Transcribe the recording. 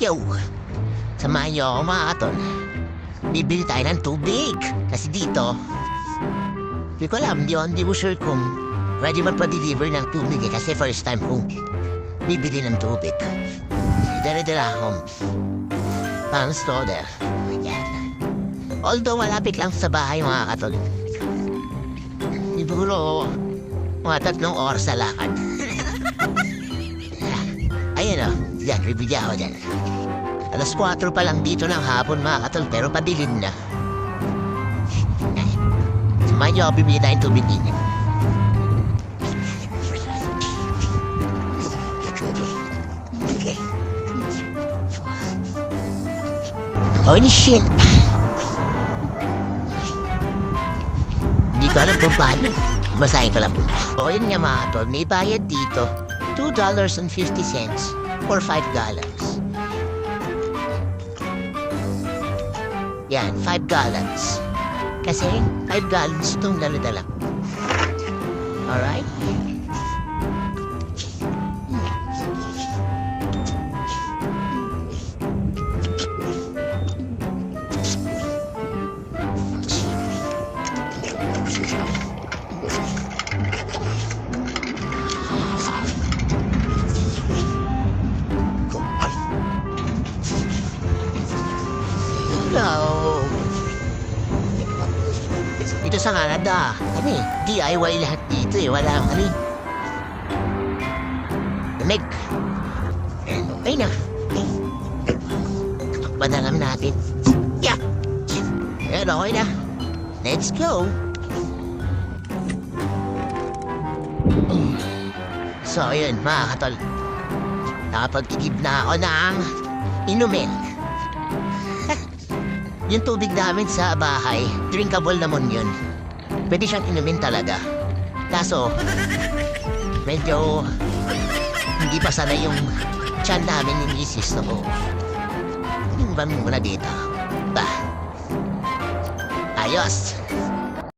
Yo! Samahan niyo ako mga katon. Bibili tayo ng tubig. Kasi dito, hindi ko alam, di, hindi ko sure kung ready man pa-deliver ng tubig eh. Kasi first time kong bibili ng tubig. Dere-dere akong pang stoder. Yan. Although malapit lang sa bahay mga katon. Siguro, mga tatlong oras sa lakad. bibigyan ako dyan. Alas 4 pa lang dito ng hapon mga katol, pero padilim na. Samahan niyo ako bibili tayong tubig. Okay. Holy shit! Hindi ko alam kung paano. Basahin ko lang po. O yun nga mga tol, may bayad dito. $2.50 for 5 gallons. Yan, 5 gallons. Kasi 5 gallons itong daladala. ko. Alright? Hello. Dito sa Canada, kami, DIY lahat dito eh. Wala ang ano eh. Lamig. Okay na. Takpan na lang natin. Yeah. Ayan, okay na. Let's go. So, ayun, mga katol. Nakapagtitib na ako ng inumin. Yung tubig namin sa bahay, drinkable naman yun. Pwede siyang inumin talaga. Kaso, medyo hindi pa sana yung tiyan namin yung isis na ko. Yung ban muna dito. Ba? Ayos!